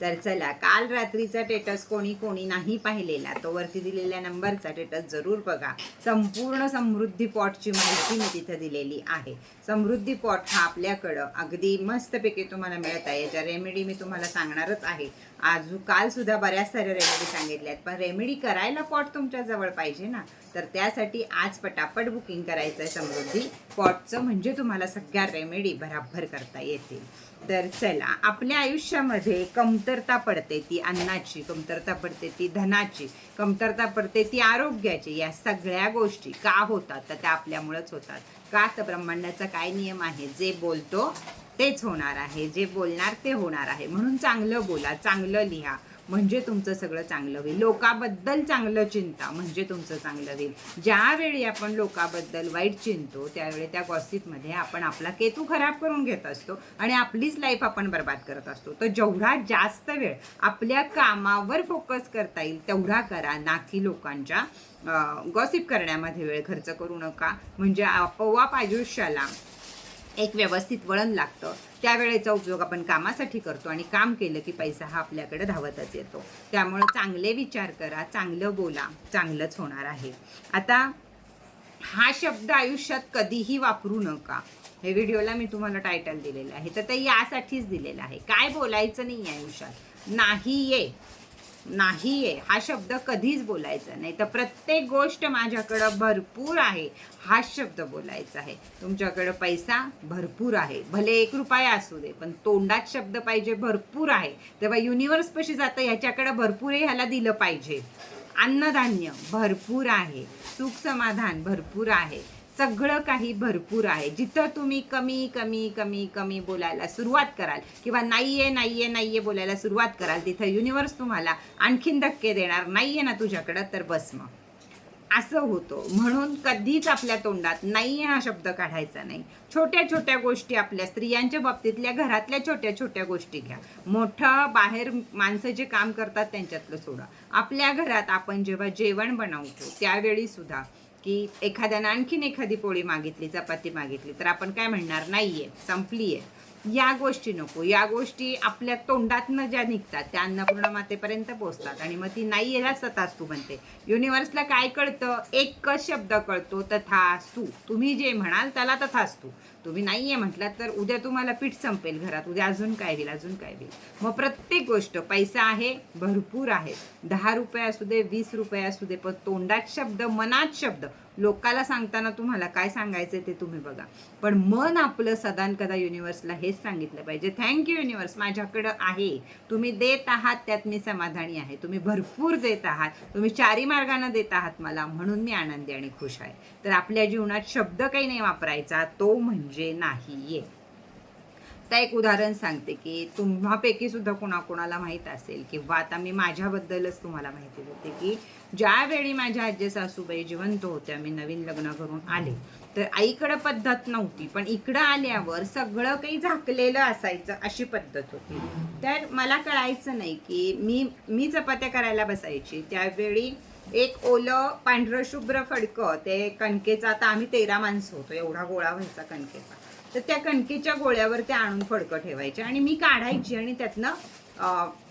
तर चला काल रात्रीचा टेटस कोणी कोणी नाही पाहिलेला. तो वरती दिलेल्या नंबरचा टेटस जरूर बघा. संपूर्ण समृद्धी पॉटची माहिती मी तिथं दिलेली आहे. समृद्धी पॉट हा आपल्याकडं अगदी मस्तपैकी तुम्हाला मिळत आहे. याच्या रेमेडी मी तुम्हाला सांगणारच आहे. आज कालसुद्धा बऱ्याच साऱ्या रेमेडी सांगितल्या आहेत पण रेमेडी करायला पॉट तुमच्याजवळ पाहिजे ना? तर त्यासाठी आज पटापट बुकिंग करायचं आहे समृद्धी पॉटचं म्हणजे तुम्हाला सगळ्या रेमेडी भराभर करता येतील. तर चला आपल्या आयुष्यामध्ये कमतरता पडते ती अन्नाची कमतरता पडते ती धनाची कमतरता पडते ती आरोग्याची. या सगळ्या गोष्टी का होतात? तर त्या आपल्यामुळेच होतात. का तर ब्रह्मांडाचा काय नियम आहे? जे बोलतो तेच होणार आहे. जे बोलणार ते होणार आहे. म्हणून चांगलं बोला चांगलं लिहा. म्हणजे तुमचं सगळं चांगलं होईल. लोकाबद्दल चांगलं चिंता म्हणजे तुमचं चांगलं होईल. ज्यावेळी आपण लोकाबद्दल वाईट चिंतो त्यावेळी त्या गॉसिपमध्ये आपण आपला केतू खराब करून घेत असतो आणि आपलीच लाईफ आपण बर्बाद करत असतो. तर जेवढा जास्त वेळ आपल्या कामावर फोकस करता येईल तेवढा करा. ना की लोकांच्या गॉसिप करण्यामध्ये वेळ खर्च करू नका. म्हणजे आपोआप आयुष्याला एक व्यवस्थित वळण लागतं. त्यावेळेचा उपयोग आपण कामासाठी करतो आणि काम केलं की पैसा हा आपल्याकडे धावतच येतो. त्यामुळं चांगले विचार करा चांगलं बोला चांगलंच होणार आहे. आता हा शब्द आयुष्यात कधीही वापरू नका. हे व्हिडिओला मी तुम्हाला टायटल दिलेलं आहे. तर ते यासाठीच दिलेलं आहे. काय बोलायचं नाही आहे आयुष्यात. नाही ये. नाही आहे हा शब्द कधीच बोलायचा नाही. तर प्रत्येक गोष्ट माझ्याकडं भरपूर आहे. हा शब्द बोलायचा आहे. तुमच्याकडं पैसा भरपूर आहे. भले एक रुपया असू दे पण तोंडात शब्द पाहिजे भरपूर आहे. तेव्हा युनिव्हर्स पशी जातं ह्याच्याकडं भरपूर आहे ह्याला दिलं पाहिजे. अन्नधान्य भरपूर आहे. सुख समाधान भरपूर आहे. सगळं काही भरपूर आहे. जिथं तुम्ही कमी कमी कमी कमी बोलायला सुरुवात कराल किंवा नाहीये नाहीये नाहीये बोलायला सुरुवात कराल तिथं युनिव्हर्स तुम्हाला आणखीन धक्के देणार नाहीये ना तुझ्याकडं तर बस मग. असं होतं. म्हणून कधीच आपल्या तोंडात नाही हा शब्द काढायचा नाही. छोट्या छोट्या गोष्टी आपल्या स्त्रियांच्या बाबतीतल्या घरातल्या छोट्या छोट्या गोष्टी घ्या. मोठं बाहेर माणसं जे काम करतात त्यांच्यातलं सोडा. आपल्या घरात आपण जेव्हा जेवण बनवतो त्यावेळी सुद्धा की एखाद्यानं आणखीन एखादी पोळी मागितली चपाती मागितली तर आपण काय म्हणणार? नाहीये संपली आहे या गोष्टी नको. या गोष्टी आपल्या तोंडातनं ज्या निघतात त्या अन्नपूर्ण मातेपर्यंत पोहोचतात. आणि मग ती नाही याला तथास्तू म्हणते. युनिव्हर्सला काय कळतं? एकच शब्द कळतो तथास्तू. तुम्ही जे म्हणाल त्याला तथास्तू. तुम्ही नाही आहे म्हटलात तर उद्या तुम्हाला पीठ संपेल घरात. उद्या अजून काय होईल अजून काय होईल? मग प्रत्येक गोष्ट पैसा आहे भरपूर आहे. दहा रुपये असू दे वीस रुपये असू दे पण तोंडात शब्द मनात शब्द लोकाला सांगताना तुम्हाला काय सांगायचं ते तुम्ही बघा. पण मन आपलं सदानकदा युनिव्हर्सला हेच सांगितलं पाहिजे. थँक्यू युनिव्हर्स माझ्याकडं आहे. तुम्ही देत आहात त्यात मी समाधानी आहे. तुम्ही भरपूर देत आहात. तुम्ही चारी मार्गाने देत आहात मला. म्हणून मी आनंदी आणि खुश आहे. तर आपल्या जीवनात शब्द काही नाही वापरायचा. तो म्हणजे नाहीये. आता एक उदाहरण सांगते की तुम्हापैकी सुद्धा कोणाकोणाला माहीत असेल किंवा आता मी माझ्याबद्दलच तुम्हाला माहिती देते की ज्यावेळी माझ्या आजी सासूबाई जिवंत होत्या मी नवीन लग्न करून आले तर आईकडं पद्धत नव्हती पण इकडं आल्यावर सगळं काही झाकलेलं असायचं अशी पद्धत होती. तर मला कळायचं नाही की मी मी चपात्या करायला बसायची त्यावेळी एक ओलं पांढरं शुभ्र फडकं ते कणकेचं आता आम्ही तेरा माणसं होतो एवढा गोळा व्हायचा कणकेचा. तर त्या कणकेच्या गोळ्यावर ते आणून फडकं ठेवायचे आणि मी काढायची आणि त्यातनं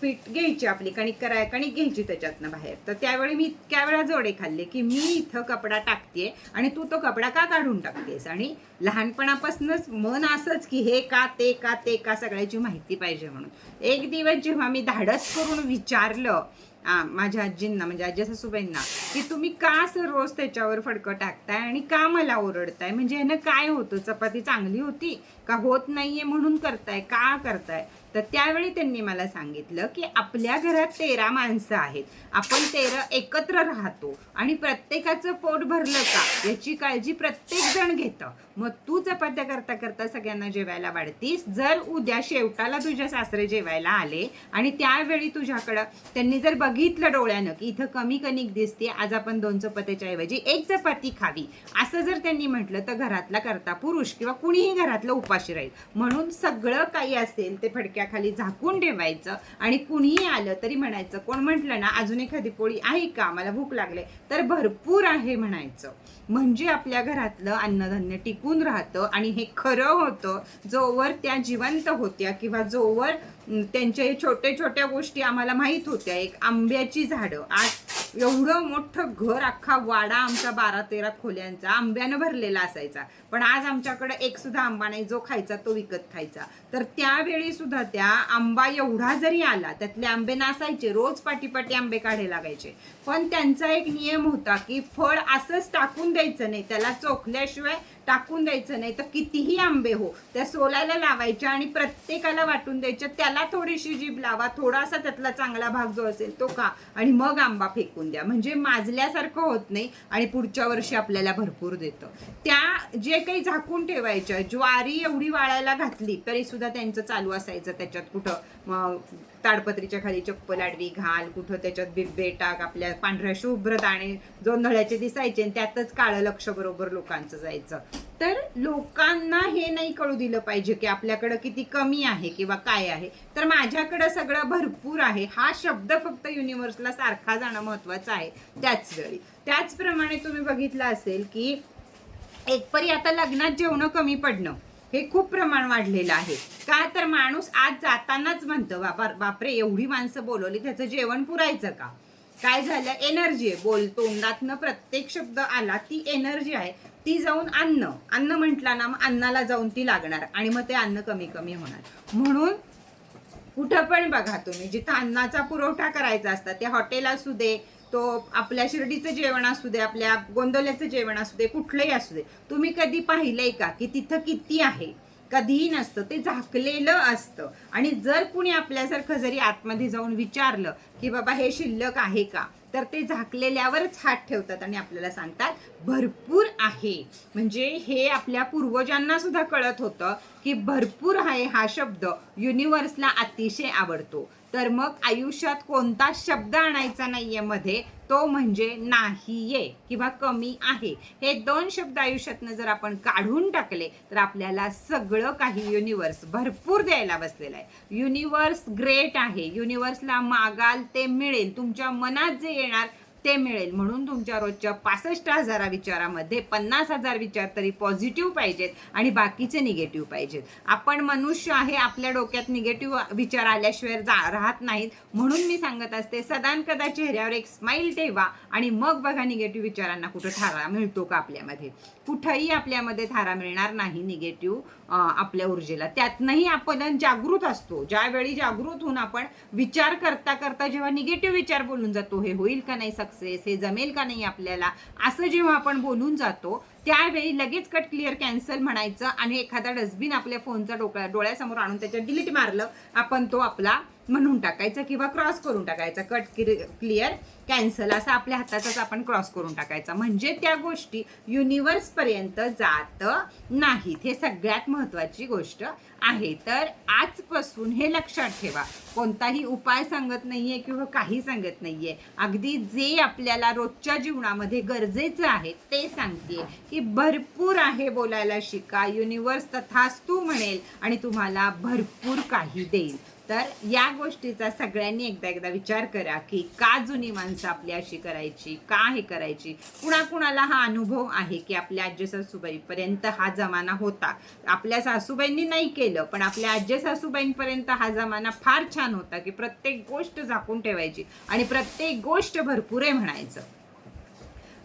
पीठ घ्यायची आपली कणिक कराय कणिक घ्यायची त्याच्यातनं बाहेर. तर त्यावेळी मी इतक्या वेळा जोडे खाल्ले की मी इथं कपडा टाकते आणि तू तो कपडा का काढून टाकतेस? आणि लहानपणापासूनच मन असंच की हे का ते का ते का सगळ्याची माहिती पाहिजे म्हणून. एक दिवस जेव्हा मी धाडस करून विचारलं माझ्या आजींना म्हणजे आजी सासूबाईंना की तुम्ही का असं रोज त्याच्यावर फडकं टाकताय आणि का मला ओरडताय? म्हणजे ह्यानं काय होतं? चपाती चांगली होती का? होत नाहीये म्हणून करताय? का करताय? तर त्यावेळी त्यांनी मला सांगितलं की आपल्या घरात तेरा माणसं आहेत. आपण तेरा एकत्र राहतो आणि प्रत्येकाचं पोट भरलं का याची काळजी प्रत्येक जण घेतं. मग तू चपात्या करता करता सगळ्यांना जेवायला वाढतीस. जर उद्या शेवटाला तुझ्या सासरे जेवायला आले आणि त्यावेळी तुझ्याकडं त्यांनी जर बघितलं डोळ्यानं की इथं कमी कणिक दिसते आज आपण दोन चपात्याच्या ऐवजी एक चपाती खावी. असं जर त्यांनी म्हटलं तर घरातला करता पुरुष किंवा कुणीही घरातलं उपाशी राहील. म्हणून सगळं काही असेल ते फडक्या खाली झाकून ठेवायचं आणि कुणीही आलं तरी म्हणायचं कोण म्हटलं ना अजून एखादी पोळी आहे का? मला भूक लागले. तर भरपूर आहे म्हणायचं. म्हणजे आपल्या घरातलं अन्नधान्य टिकून राहतं आणि हे खरं होतं जोवर त्या जिवंत होत्या किंवा जोवर त्यांच्या हे छोट्या छोट्या गोष्टी आम्हाला माहीत होत्या. एक आंब्याची झाडं आज एवढं मोठं घर अख्खा वाडा आमचा बारा तेरा खोल्यांचा आंब्यानं भरलेला असायचा. पण आज आमच्याकडे एक सुद्धा आंबा नाही जो खायचा तो विकत खायचा. तर त्यावेळी सुद्धा त्या आंबा एवढा जरी आला त्यातले आंबे नासायचे रोज पाटीपाटी आंबे काढे लागायचे. पण त्यांचा एक नियम होता की फळ असंच टाकून द्यायचं नाही त्याला चोखल्याशिवाय टाकून द्यायचं नाही तर कितीही आंबे हो त्या सोलायला लावायच्या आणि प्रत्येकाला वाटून द्यायच्या. त्याला थोडीशी जीभ लावा थोडासा त्यातला चांगला भाग जो असेल तो का आणि मग आंबा फेकून द्या. म्हणजे माजल्यासारखं होत नाही आणि पुढच्या वर्षी आपल्याला भरपूर देतं. त्या जे काही झाकून ठेवायच्या ज्वारी एवढी वाळायला घातली तरी सुद्धा त्यांचं चालू असायचं त्याच्यात कुठं ताडपत्रीच्या खाली चप्पल आडवी घाल कुठं त्याच्यात बिब्बे टाक आपल्या पांढऱ्या शुभ्र दाणे जोंधळ्याचे दिसायचे आणि त्यातच काळं लक्ष बरोबर लोकांचं जायचं. तर लोकांना हे नाही कळू दिलं पाहिजे की आपल्याकडं किती कमी आहे किंवा काय आहे. तर माझ्याकडं सगळं भरपूर आहे. हा शब्द फक्त युनिव्हर्सला सारखा जाणं महत्वाचं आहे. त्याच वेळी. त्याचप्रमाणे तुम्ही बघितलं असेल की एकपरी आता लग्नात जेवणं कमी पडणं. हे खूप प्रमाण वाढलेलं आहे. का तर माणूस आज जातानाच म्हणतं बाबा बापरे एवढी माणसं बोलवली त्याचं जेवण पुरायचं का? काय झालं? एनर्जी आहे. बोल तोंडातनं प्रत्येक शब्द आला ती एनर्जी आहे. ती जाऊन अन्न. अन्न म्हटला ना मग अन्नाला जाऊन ती लागणार आणि मग ते अन्न कमी कमी होणार. म्हणून कुठं पण बघा तुम्ही जिथं अन्नाचा पुरवठा करायचा असता ते हॉटेल असू दे तो आपल्या शिर्डीचं जेवण असू दे आपल्या गोंदवल्याचं जेवण असू दे कुठलंही असू दे. तुम्ही कधी पाहिलंय का की तिथं किती आहे? कधीही नसतं ते झाकलेलं असतं. आणि जर कुणी आपल्यासारखं जरी आतमध्ये जाऊन विचारलं की बाबा हे शिल्लक आहे का? तर ते झाकलेल्यावरच हात ठेवतात आणि आपल्याला सांगतात भरपूर आहे. म्हणजे हे आपल्या पूर्वजांना सुद्धा कळत होतं की भरपूर आहे हा शब्द युनिव्हर्सला अतिशय आवडतो. तर मग आयुष्यात कोणता शब्द आणायचा नाहीये मध्ये तो म्हणजे नाहीये किंवा कमी आहे. हे दोन शब्द आयुष्यातनं जर आपण काढून टाकले तर आपल्याला सगळं काही युनिव्हर्स भरपूर द्यायला बसलेलं आहे. युनिव्हर्स ग्रेट आहे. युनिव्हर्सला मागाल ते मिळेल. तुमच्या मनात जे येणार ते मिळेल. म्हणून तुमच्या रोजच्या पासष्ट हजारा विचारामध्ये पन्नास हजार विचार तरी पॉझिटिव्ह पाहिजेत आणि बाकीचे निगेटिव्ह पाहिजेत. आपण मनुष्य आहे आपल्या डोक्यात निगेटिव्ह विचार आल्याशिवाय जा राहत नाहीत. म्हणून मी सांगत असते सदान कदा चेहऱ्यावर एक स्माईल ठेवा आणि मग बघा निगेटिव्ह विचारांना कुठं थारा मिळतो का आपल्यामध्ये. कुठंही आपल्यामध्ये थारा मिळणार नाही निगेटिव्ह आपल्या ऊर्जेला. त्यातनंही आपण जागृत असतो. ज्यावेळी जागृत होऊन आपण विचार करता करता जेव्हा निगेटिव्ह विचार बोलून जातो हे होईल का नाही? सक्सेस हे जमेल का नाही आपल्याला? असं जेव्हा आपण बोलून जातो त्यावेळी लगेच कट क्लिअर कॅन्सल म्हणायचं आणि एखादा डस्टबिन आपल्या फोनचा डोक्या डोळ्यासमोर आणून त्याच्यात डिलीट मारलं आपण तो आपला म्हणून टाकायचा किंवा क्रॉस करून टाकायचा. Cut clear. कॅन्सल असं आपल्या हाताचाच आपण क्रॉस करून टाकायचा. म्हणजे त्या गोष्टी युनिव्हर्सपर्यंत जात नाहीत. हे सगळ्यात महत्त्वाची गोष्ट आहे. तर आजपासून हे लक्षात ठेवा. कोणताही उपाय सांगत नाहीये किंवा काही सांगत नाहीये. अगदी जे आपल्याला रोजच्या जीवनामध्ये गरजेचं आहे ते सांगते की भरपूर आहे बोलायला शिका. युनिव्हर्स तथास्तू म्हणेल आणि तुम्हाला भरपूर काही देईल. तर या गोष्टीचा सगळ्यांनी एकदा एकदा विचार करा की का जुनी माणसं आपली अशी करायची का हे करायची? कुणाकुणाला हा अनुभव आहे की आपल्या आजी सासूबाईपर्यंत हा जमाना होता? आपल्या सासूबाईंनी नाही केलं पण आपल्या आजी सासूबाईंपर्यंत हा जमाना फार छान होता की प्रत्येक गोष्ट झाकून ठेवायची आणि प्रत्येक गोष्ट भरपूर आहे म्हणायचं.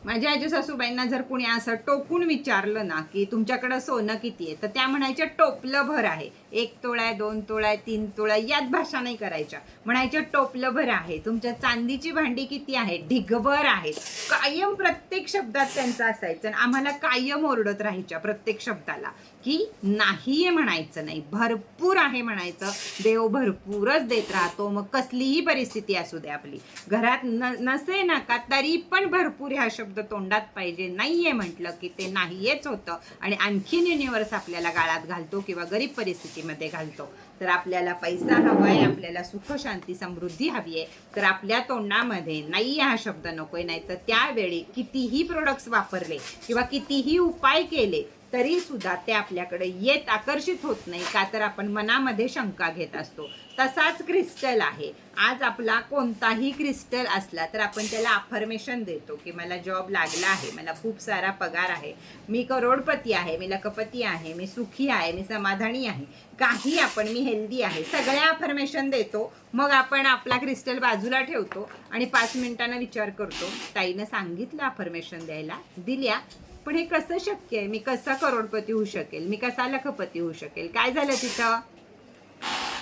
माझ्या आजी सासूबाईंना जर कुणी असं टोकून विचारलं ना की तुमच्याकडं सोनं किती आहे तर त्या म्हणायच्या टोपलं भर आहे. एक तोळा आहे दोन तोळा आहे तीन तोळा आहे, यात भाषा नाही करायच्या. म्हणायच्या टोपलं भर आहे. तुमच्या चांदीची भांडी किती आहे? ढिगभर आहेत. कायम प्रत्येक शब्दात त्यांचं असायचं आणि आम्हाला कायम ओरडत राहायच्या प्रत्येक शब्दाला. की नाहीये म्हणायचं नाही. भरपूर आहे म्हणायचं. देव भरपूरच देत राहतो. मग कसलीही परिस्थिती असू दे आपली. घरात न नसे नका तरी पण भरपूर हा शब्द तोंडात पाहिजे. नाहीये म्हटलं की ते नाहीयेच होतं. आणि आणखीन युनिव्हर्स आपल्याला गाळात घालतो किंवा गरीब परिस्थितीमध्ये घालतो. तर आपल्याला पैसा हवा आहे आपल्याला सुख शांती समृद्धी हवी आहे. तर आपल्या तोंडामध्ये नाही हा शब्द नकोय. नाही तर त्यावेळी कितीही प्रोडक्ट्स वापरले किंवा कितीही उपाय केले तरी सुद्धा ते आपल्याकडे येत आकर्षित होत नाही का तर आपण मनामध्ये शंका घेत असतो. तसाच क्रिस्टल आहे. आज आपला कोणताही क्रिस्टल असला तर आपण त्याला अफर्मेशन देतो की मला जॉब लागला आहे मला खूप सारा पगार आहे मी करोडपती आहे मी लखपती आहे मी सुखी आहे मी समाधानी आहे. काही आपण मी हेल्दी आहे सगळ्या अफर्मेशन देतो मग आपण आपला क्रिस्टल बाजूला ठेवतो आणि पाच मिनिटांना विचार करतो ताईनं सांगितलं अफर्मेशन द्यायला दिल्या पण हे कसं शक्य आहे? मी कसा करोडपती होऊ शकेल? मी कसा लखपती होऊ शकेल? काय झालं तिथं?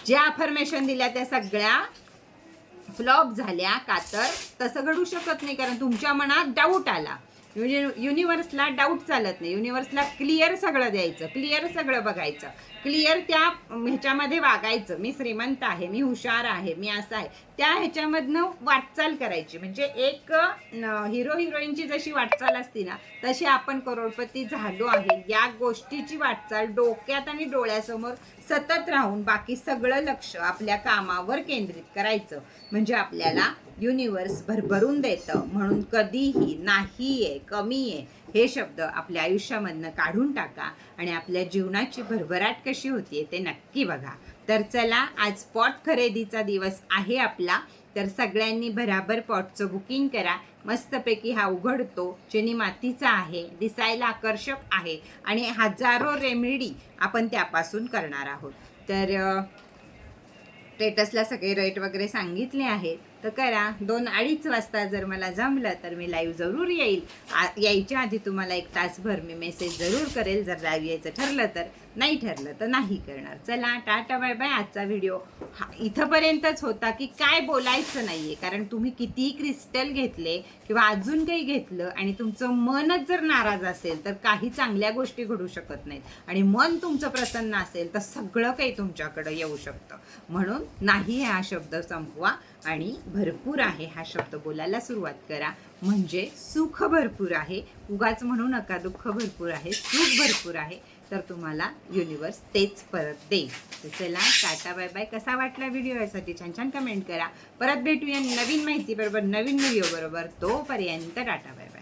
ज्या अफर्मेशन दिल्या त्या सगळ्या फ्लॉप झाल्या का तर तसं घडू शकत नाही कारण तुमच्या मनात डाऊट आला. युनि युनिवर्सला डाऊट चालत नाही. युनिवर्सला क्लिअर सगळं द्यायचं. क्लिअर सगळं बघायचं. क्लिअर त्या ह्याच्यामध्ये वागायचं. मी श्रीमंत आहे मी हुशार आहे मी असं आहे. त्या ह्याच्यामधनं वाटचाल करायची. म्हणजे एक हिरो हिरोईनची जशी वाटचाल असती ना तशी आपण करोडपती झालो आहे. या गोष्टीची वाटचाल डोक्यात आणि डोळ्यासमोर सतत राहून बाकी सगळं लक्ष आपल्या कामावर केंद्रित करायचं. म्हणजे आपल्याला युनिवर्स भरभरून देतं. म्हणून कधीही नाही आहे कमी आहे हे शब्द आपल्या आयुष्यामधनं काढून टाका आणि आपल्या जीवनाची भरभराट कशी होतीये ते नक्की बघा. तर चला आज पॉट खरेदीचा दिवस आहे आपला. तर सगळ्यांनी भराभर पॉटचं बुकिंग करा. मस्तपैकी हा उघडतो. ज्यांनी मातीचा आहे दिसायला आकर्षक आहे आणि हजारो रेमेडी आपण त्यापासून करणार आहोत. तर स्टेटसला सगळे रेट वगैरे सांगितले आहेत. तर करा दोन अडीच वाजता जर मला जमलं तर मी लाईव्ह जरूर येईल. आ- यायच्या आधी तुम्हाला एक तासभर मी मेसेज जरूर करेल जर लाईव्ह यायचं ठरलं तर. नाही ठरलं तर नाही करणार. चला टाटा बाय बाय. आजचा व्हिडिओ हा इथंपर्यंतच होता की काय बोलायचं नाही आहे कारण तुम्ही कितीही क्रिस्टल घेतले किंवा अजून काही घेतलं आणि तुमचं मनच जर नाराज असेल तर काही चांगल्या गोष्टी घडू शकत नाहीत. आणि मन तुमचं प्रसन्न असेल तर सगळं काही तुमच्याकडं येऊ शकतं. म्हणून नाही हा शब्द संपवा आणि भरपूर आहे हा शब्द बोलायला सुरुवात करा. म्हणजे सुख भरपूर आहे. उगाच म्हणू नका दुःख भरपूर आहे सुख भरपूर आहे. तर तुम्हाला युनिवर्स तेच परत देईल. तर चला टाटा बाय बाय कसा वाटला व्हिडिओ यासाठी छान छान कमेंट करा. परत भेटूया नवीन माहिती बरोबर नवीन व्हिडिओ बरोबर. तोपर्यंत टाटा बाय बाय